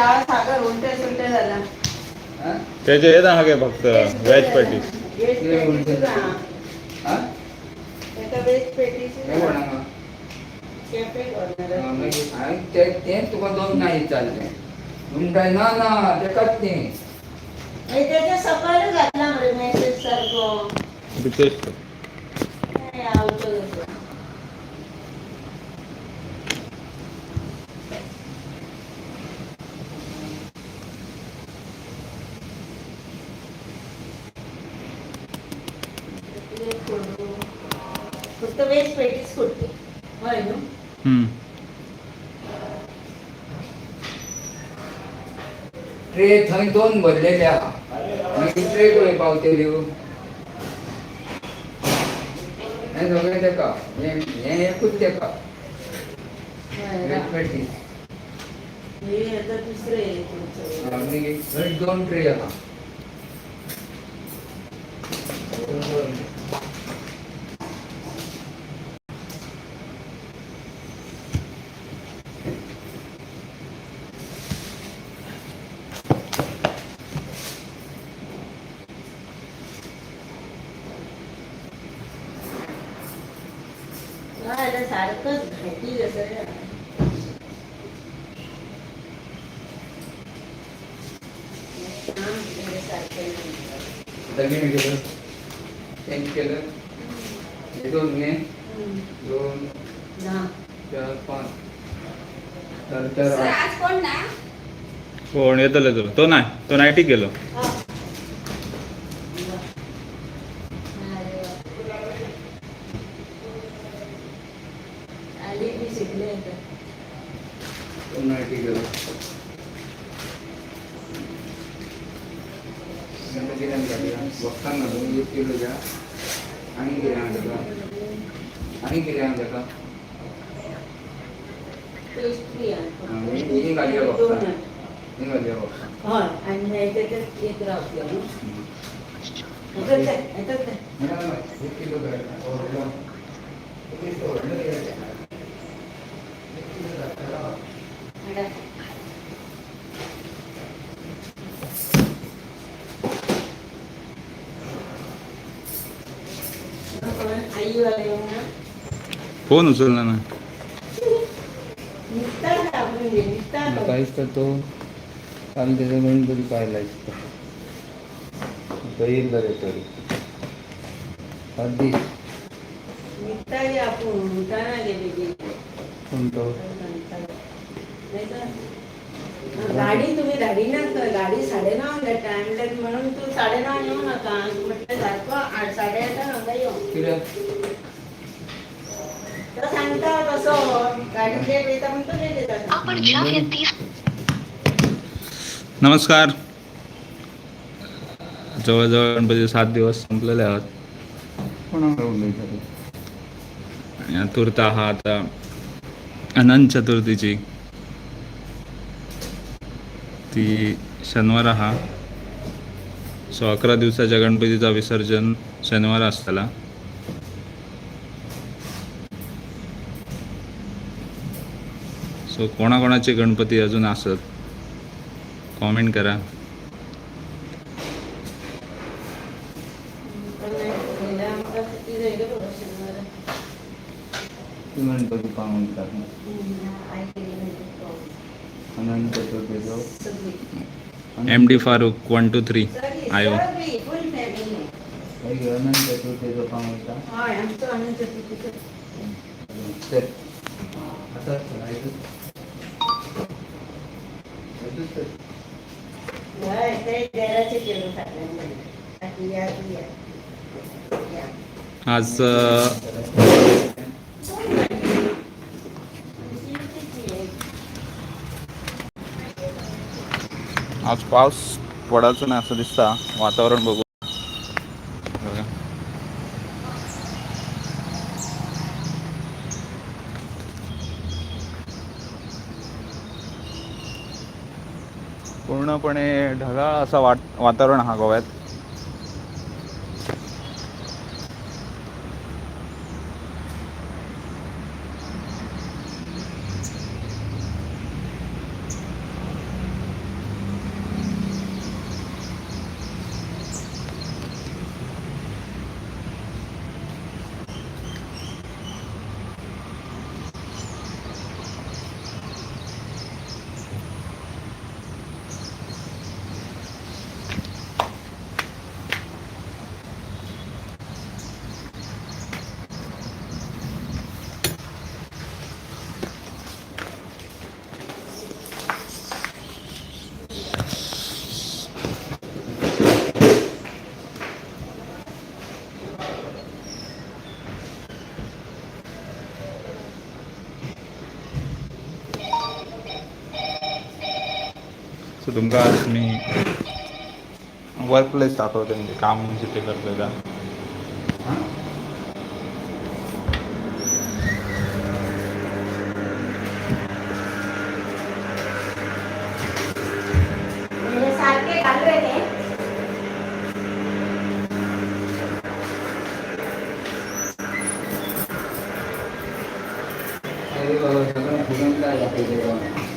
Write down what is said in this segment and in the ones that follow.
डाळ साखर उलटे सुलटे झाला हा? त्याचे येत हा काय फक्त व्हेज पॅटीस व्हेज ते उलटे. पेटीस हा. हा? आता व्हेज पेटीस हे कोणा मग? कॅफे कॉर्नर हा, मग आणि ते ते तुका दोन नाही चालले म्हणताय ना ना ते कत नाही त्याच्या सकाळी घातला म्हणजे मेसेज सारखं काय आवडतं तसं. ते फोडू. पेटीस फोडते. होय ना? ट्रे थंय दोन भरलेले आहा मागीर ट्रे कळे पावतेल्यो हे सगळे तेका हे हे एकूच तेका. हे दुसरं दोन ट्रे आहा हा, याला सारखंच घाटी कसं रे. हा, म्हणजे सारखं नाही. दगीन केलं चेंज केलं हे दोन घे हम्म. दोन ना. चार पाच चार चार आठ कोण येतले तुला तो नाही तो नाईटी केलो हा. अरे वा. आली मी शिकले आता. दोन एक किलो द्या आणि किती जाता आणि किती जाता पेस्ट्री आहे. हा, मी- मी घालूया बघता. दोन आहे. एक राहते हं. एक किलो द्या. फोन उचलला ना. हे? काहीच तर तो काल त्याचा गणपती पाहिला तो येईल रे तरी. अगदी. निघता की आपण उठा ना गेले की. कोणतो? गाडी तुम्ही गाडी ना गाडी साडेनऊ टाइम म्हणून तू साडेनऊ येऊ नका. म्हटलं सारखं आठ साडेआठ नका येऊ किती तर सांगता कसं गाडी जे देता म्हणतो ते देतात आपण ज्या व्यक्तीस नमस्कार. जवळजवळ गणपती सात दिवस संपलेले आहात. आतुरता हा आता अनंत चतुर्थीची. ती शनिवार हा. सो अकरा दिवसाच्या गणपतीचा विसर्जन शनिवार असताला. सो कोणाकोणाचे गणपती अजून असत? कॉमेंट करा. गणपती पाहून. M D Farooq one two three आयो. पाहून आज आज पाऊस पडायचं नाही असं दिसता. वातावरण बघू. पूर्णपणे ढगाळ असं वाट वातावरण हा गोव्यात. तुमकां मी वर्क प्लेस दाखवते म्हणजे काम म्हणजे जिथे करतोय का म्हणजे सारखे घालवे ते अरे बाबा सगळं फुगून काय लागते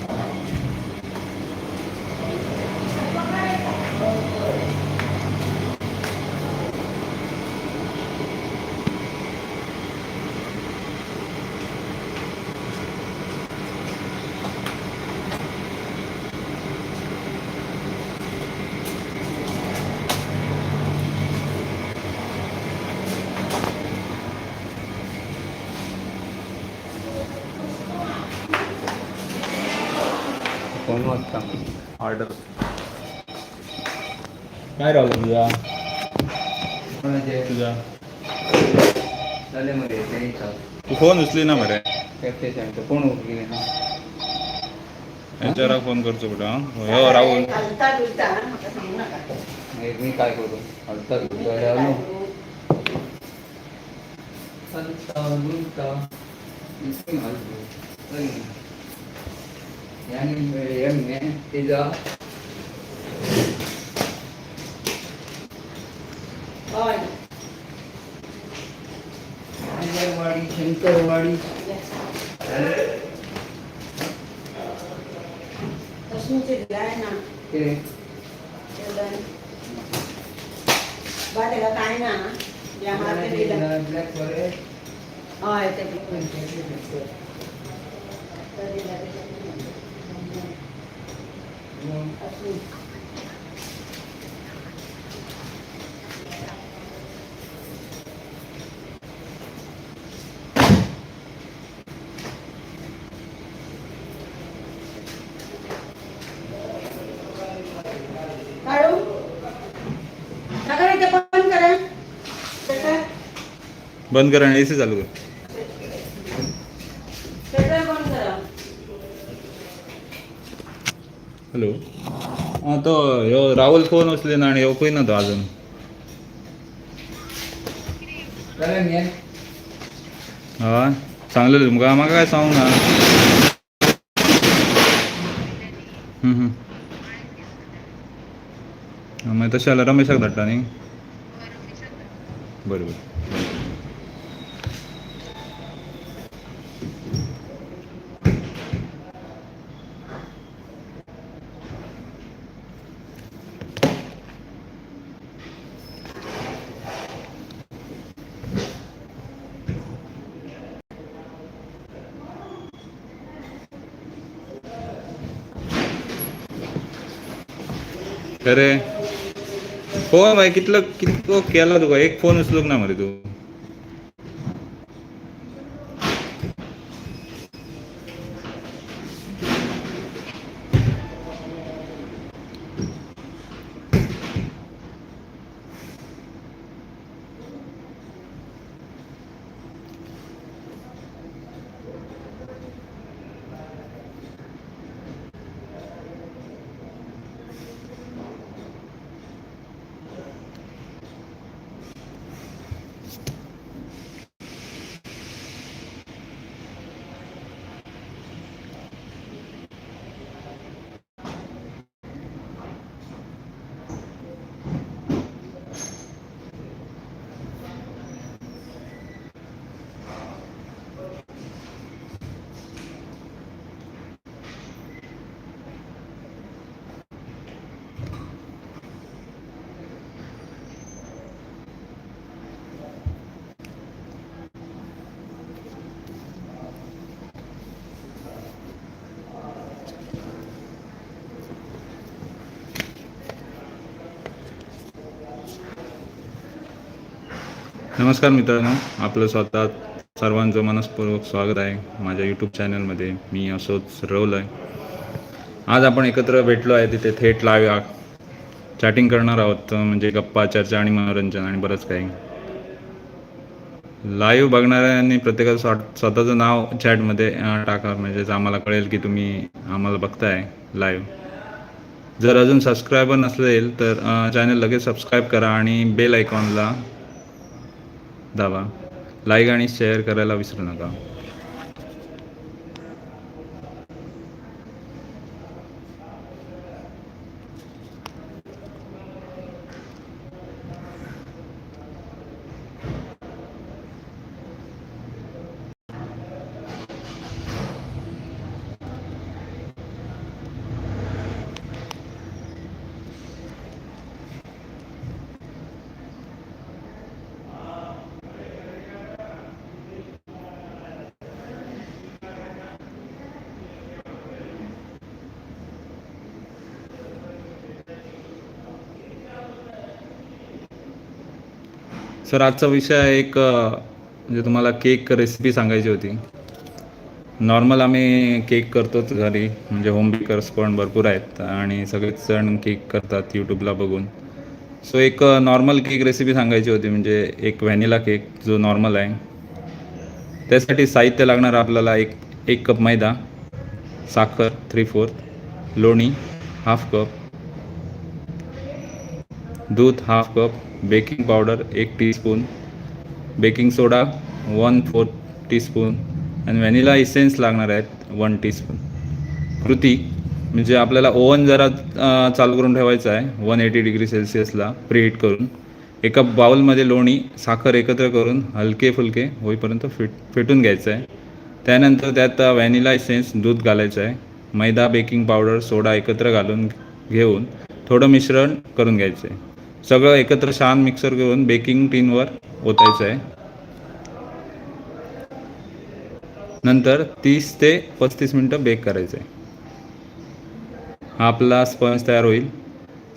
फोन वाजता. ऑर्डर काय राहिलं तुझा? कोणाचे तुझा? तू फोन उचली ना सांगतो कोण गेले ना. याच्यावर फोन करतो कुठं हं? राहुल. हे? मी काय करू? हलता इतकी हलतो एमने तिचा होय अंजनवाडी शंकरवाडी कसूनचे दिलाय ना ते बाटेला काय ना या हाते दिलं ब्लॅक फॉरेस्ट होय ते तर दिलं ते. कसून. काढू नका रे, ते बंद करा आणि एसी चालू कर शटर बंद करा हॅलो. हां तो ह्यो राहुल फोन उचले ना आणि खंय ना तो अजून? हय सांगलेलं तुमकां. म्हाका काय सांगू ना? हम्म, हम्म. मागीर तशें जाल्यार रमेशाक धाडटा न्ही? बरें बरें. खरे फोन हो बाय कितलो कितलो केला तुका एक फोन उचलूंक ना मरे तूं. नमस्कार मित्रांनो आपलं स्वतः सर्वांचं मनस्पूर्वक स्वागत आहे माझ्या यूट्यूब चॅनलमध्ये मी असोच रवलं आहे. आज आपण एकत्र भेटलो आहे तिथे थेट लाईव्ह चॅटिंग करणार आहोत म्हणजे गप्पा चर्चा आणि मनोरंजन आणि बरंच काही. लाईव्ह बघणाऱ्यांनी प्रत्येकाचं स्वत स्वतःचं नाव चॅटमध्ये टाका. म्हणजेच आम्हाला कळेल की तुम्ही आम्हाला बघताय लाईव्ह जर अजून सबस्क्रायबर नसेल तर चॅनल लगेच सबस्क्राईब करा आणि बेल आयकॉनला दाबा लाईक आणि शेअर करायला विसरू नका. सर आजचा विषय एक म्हणजे तुम्हाला केक रेसिपी सांगायची होती. नॉर्मल आम्ही केक करतोच घरी. म्हणजे होम बेकर्स पण भरपूर आहेत आणि सगळेच जण केक करतात यूट्यूबला बघून. सो एक नॉर्मल केक रेसिपी सांगायची होती. म्हणजे एक व्हॅनिला केक जो नॉर्मल आहे. त्यासाठी साहित्य लागणार आपल्याला एक एक कप मैदा साखर थ्री फोर्थ लोणी हाफ कप दूध हाफ कप बेकिंग पावडर एक teaspoon baking soda one fourth teaspoon आणि व्हॅनिला इसेन्स लागणार आहेत वन टीस्पून. कृती म्हणजे आपल्याला ओव्हन जरा चालू करून ठेवायचं आहे वन एटी डिग्री सेल्सिअसला प्रीहीट करून. एका बाउलमध्ये लोणी साखर एकत्र करून हलके फुलके होईपर्यंत फिट फेटून घ्यायचं आहे. त्यानंतर त्यात व्हॅनिला इसेन्स दूध घालायचं आहे. मैदा बेकिंग पावडर सोडा एकत्र घालून घेऊन थोडं मिश्रण करून घ्यायचं आहे. सगळं एकत्र छान मिक्सर करून बेकिंग टीनवर ओतायचं आहे. नंतर तीस ते पस्तीस मिनटं बेक करायचं आहे. हा आपला स्पंज तयार होईल.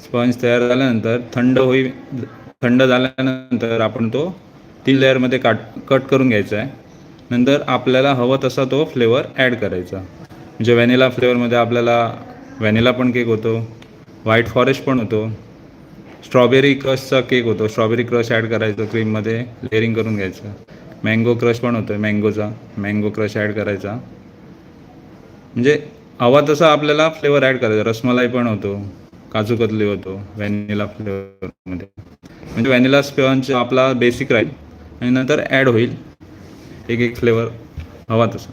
स्पंज तयार झाल्यानंतर थंड होईल थंड झाल्यानंतर आपण तो तीन लेअरमध्ये काट कट करून घ्यायचा आहे. नंतर आपल्याला हवं तसा तो फ्लेवर ॲड करायचा. म्हणजे व्हॅनिला फ्लेवरमध्ये आपल्याला व्हॅनिला पण केक होतो व्हाईट फॉरेस्ट पण होतो. स्ट्रॉबेरी क्रशचा केक होतो. स्ट्रॉबेरी क्रश ॲड करायचं क्रीममध्ये लेअरिंग करून घ्यायचं. मँगो क्रश पण होतो मँगोचा. मँगो क्रश ॲड करायचा. म्हणजे हवा तसा आपल्याला फ्लेवर ॲड करायचा. रसमलाई पण होतो काजू कतली होतो व्हॅनिला फ्लेवरमध्ये. म्हणजे व्हॅनिला स्पॉन्ज आपला बेसिक राहील आणि नंतर ॲड होईल. एक एक फ्लेवर हवा तसा.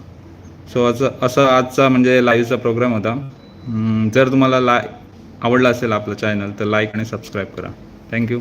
सो असं असं आजचा म्हणजे लाईव्हचा प्रोग्राम होता. जर तुम्हाला लाय आवडला असेल आपलं चॅनल तर लाईक आणि सबस्क्राईब करा. थँक्यू